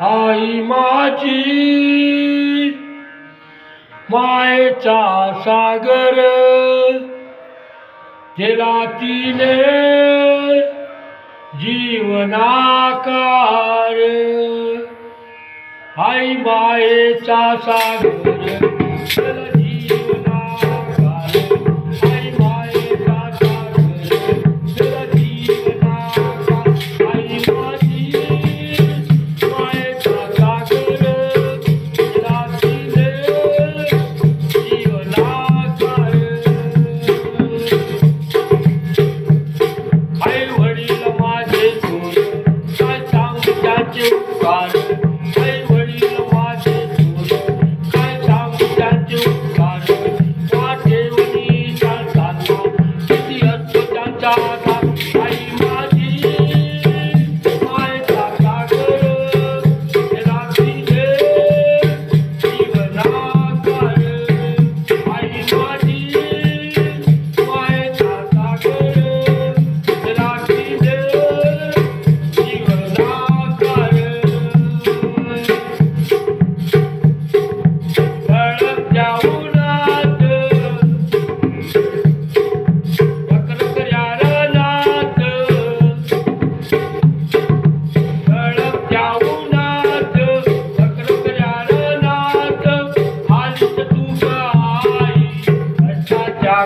आई माझी मायेचा सागर केला तिने जीवनाकार. आई मायेचा सागर.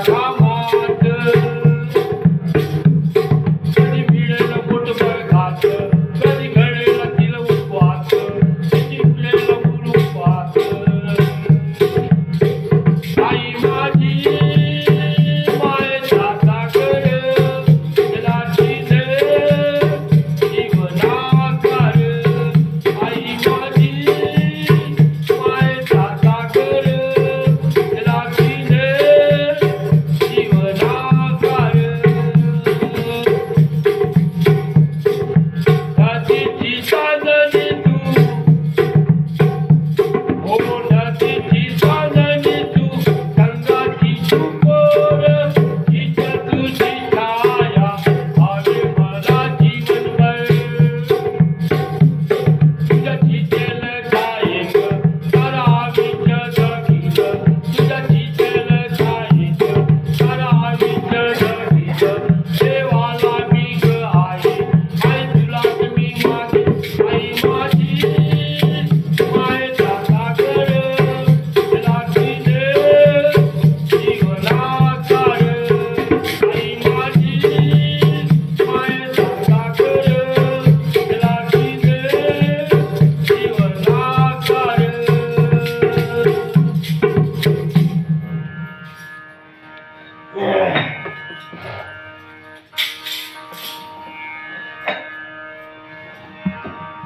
Yeah. Yeah.